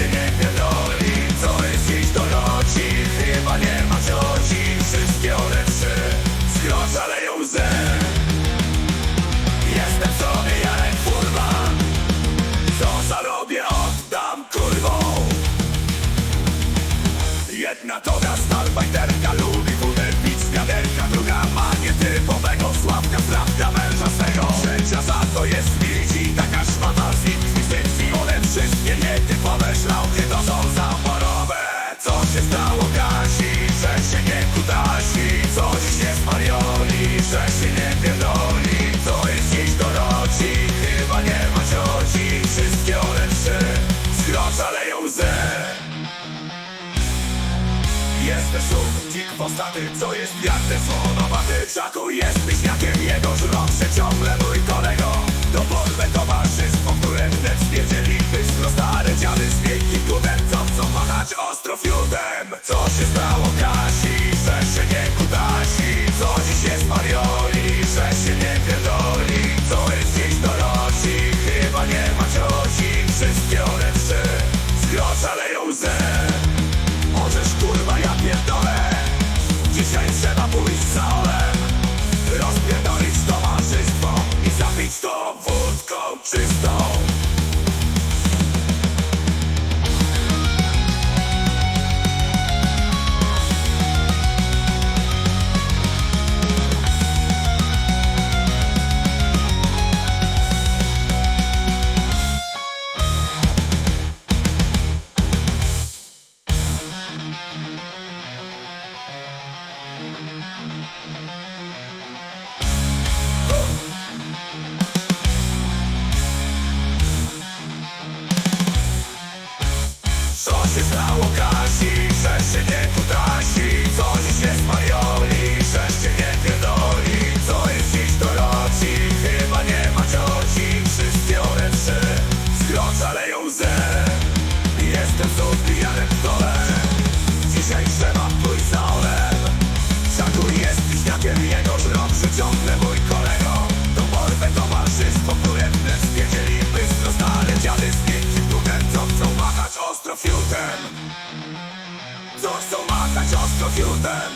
Singing Myślał, to są zaporowe Co się stało Kasi, że się nie kutasi Coś się sparioli, że się nie pierdoli? Co jest dziś Doroci, chyba nie ma cioci. Wszystkie one trzy, z grocza leją łzy. Jestem szum, dzik postaty, co jest jak ten słonowaty Czaku jest myśniakiem, jego żrą się ciągle mój kolego. Do porwę towarzystwo łzę Możesz kurwa ja pierdolę. Dzisiaj trzeba pójść za ole dole Dzisiaj trzeba pójść za orem. Szakur jest bliźniakiem jego żrok Przyciągnę mój kolego. To porwę towarzystwo królewne Spiedzieli bystro stare dziady z pięknym drutem Co chcą machać ostro fiutem? Co chcą machać ostro fiutem?